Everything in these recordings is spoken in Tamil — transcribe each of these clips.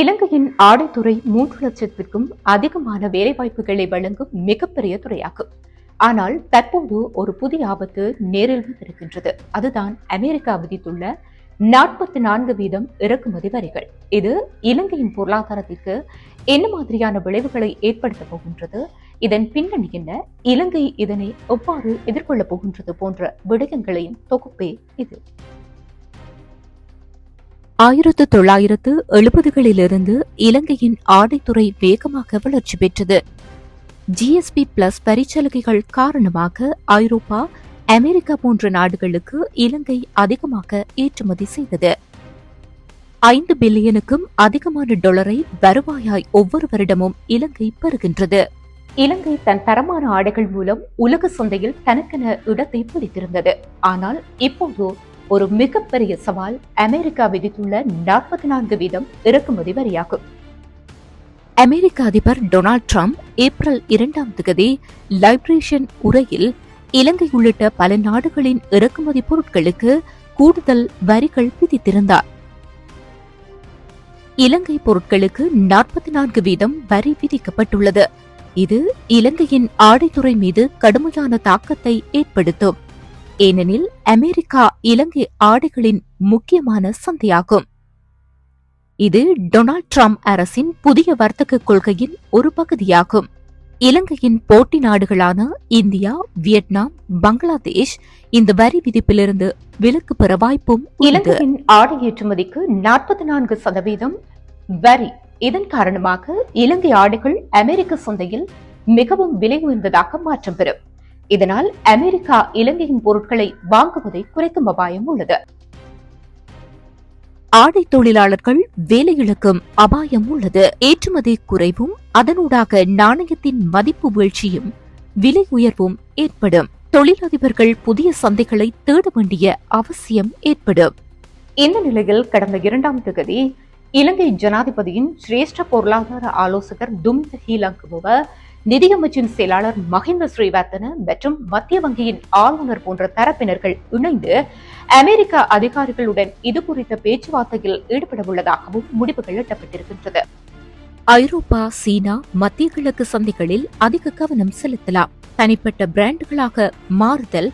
இலங்கையின் ஆடைத்துறை மூன்று லட்சத்திற்கும் அதிகமான வேலைவாய்ப்புகளை வழங்கும் மிகப்பெரிய துறையாகும். ஆனால் தற்போது ஒரு புதிய ஆபத்து நேரில் வந்திருக்கின்றது. அதுதான் அமெரிக்கா விதித்துள்ள நாற்பத்தி நான்கு வீதம் இறக்குமதி வரிகள். இது இலங்கையின் பொருளாதாரத்திற்கு என்ன மாதிரியான விளைவுகளை ஏற்படுத்த போகின்றது? இதன் பின்னணி என்ன? இலங்கை இதனை எவ்வாறு எதிர்கொள்ளப் போகின்றது போன்ற விடயங்களின் தொகுப்பே இது. ஆயிரத்து தொள்ளாயிரத்து எழுபதுகளிலிருந்து இலங்கையின் ஆடைத்துறை வேகமாக வளர்ச்சி பெற்றது. ஜிஎஸ்பி பிளஸ் பரிச்சலுகைகள் காரணமாக ஐரோப்பா அமெரிக்கா போன்ற நாடுகளுக்கு இலங்கை அதிகமாக ஏற்றுமதி செய்தது. ஐந்து பில்லியனுக்கும் அதிகமான டாலரை வருவாயாய் ஒவ்வொரு வருடமும் இலங்கை பெறுகின்றது. இலங்கை தன் தரமான ஆடைகள் மூலம் உலக சந்தையில் தனக்கென இடத்தை பிடித்திருந்தது. ஆனால் இப்போது ஒரு மிகப்பெரிய சவால் அமெரிக்கா விதித்துள்ள நாற்பத்தி நான்கு வீதம் இறக்குமதி வரியாகும். அமெரிக்க அதிபர் டொனால்ட் ட்ரம்ப் ஏப்ரல் இரண்டாம் தேதி லைப்ரேஷன் உரையில் இலங்கை உள்ளிட்ட பல நாடுகளின் இறக்குமதி பொருட்களுக்கு கூடுதல் வரிகள் விதித்திருந்தார். இலங்கை பொருட்களுக்கு நாற்பத்தி நான்கு வீதம் வரி விதிக்கப்பட்டுள்ளது. இது இலங்கையின் ஆடைத்துறை மீது கடுமையான தாக்கத்தை ஏற்படுத்தும். ஏனெனில் அமெரிக்கா இலங்கை ஆடைகளின் முக்கியமான சந்தையாகும். இது டொனால்ட் ட்ரம்ப் அரசின் புதிய வர்த்தக கொள்கையின் ஒரு பகுதியாகும். இலங்கையின் போட்டி நாடுகளான இந்தியா வியட்நாம் பங்களாதேஷ் இந்த வரி விதிப்பிலிருந்து விலக்கு பெற வாய்ப்பும் இலங்கையின் ஆடை ஏற்றுமதிக்கு நாற்பத்தி நான்கு சதவீதம் வரி. இதன் காரணமாக இலங்கை ஆடைகள் அமெரிக்க சந்தையில் மிகவும் விலை உயர்ந்ததாக மாற்றம் பெறும். இதனால் அமெரிக்கா இலங்கையின் பொருட்களை வாங்குவதை குறைக்கும் அபாயம் உள்ளது. ஆடை தொழிலாளர்கள் வேலையிழக்கும் அபாயம் உள்ளது. ஏற்றுமதி குறைவும் அதனூடாக நாணயத்தின் மதிப்பு வீழ்ச்சியும் விலை உயர்வும் ஏற்படும். தொழிலதிபர்கள் புதிய சந்தைகளை தேட வேண்டிய அவசியம் ஏற்படும். இந்த நிலையில் கடந்த இரண்டாம் தொகுதி இலங்கை ஜனாதிபதியின் சிரேஷ்ட பொருளாதார ஆலோசகர் தும் ஹீலங்குபவர் நிதியமைச்சின் செயலாளர் மஹிந்த ஸ்ரீவர்தன மற்றும் மத்திய வங்கியின் ஆளுநர் போன்ற தரப்பினர்கள் இணைந்து அமெரிக்க அதிகாரிகளுடன் இது குறித்த பேச்சுவார்த்தையில் ஈடுபட உள்ளதாகவும் முடிவுகள் எட்டப்பட்டிருக்கின்றது. ஐரோப்பா சீனா மத்திய கிழக்கு சந்தைகளில் அதிக கவனம் செலுத்தலாம். தனிப்பட்ட பிராண்டுகளாக மாறுதல்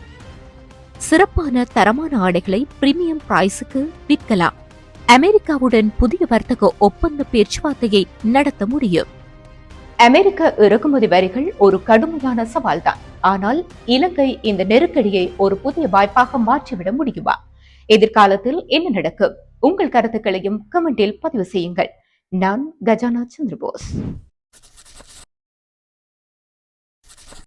சிறப்பான தரமான ஆடைகளை பிரீமியம் பிரைஸுக்கு விற்கலாம். அமெரிக்காவுடன் புதிய வர்த்தக ஒப்பந்த பேச்சுவார்த்தையை நடத்த முடியும். அமெரிக்க இறக்குமதி வரிகள் ஒரு கடுமையான சவால்தான். ஆனால் இலங்கை இந்த நெருக்கடியை ஒரு புதிய வாய்ப்பாக மாற்றிவிட முடியுமா? எதிர்காலத்தில் என்ன நடக்கும்? உங்கள் கருத்துக்களையும் கமெண்டில் பதிவு செய்யுங்கள். நான் கஜானா சந்திரபோஸ்.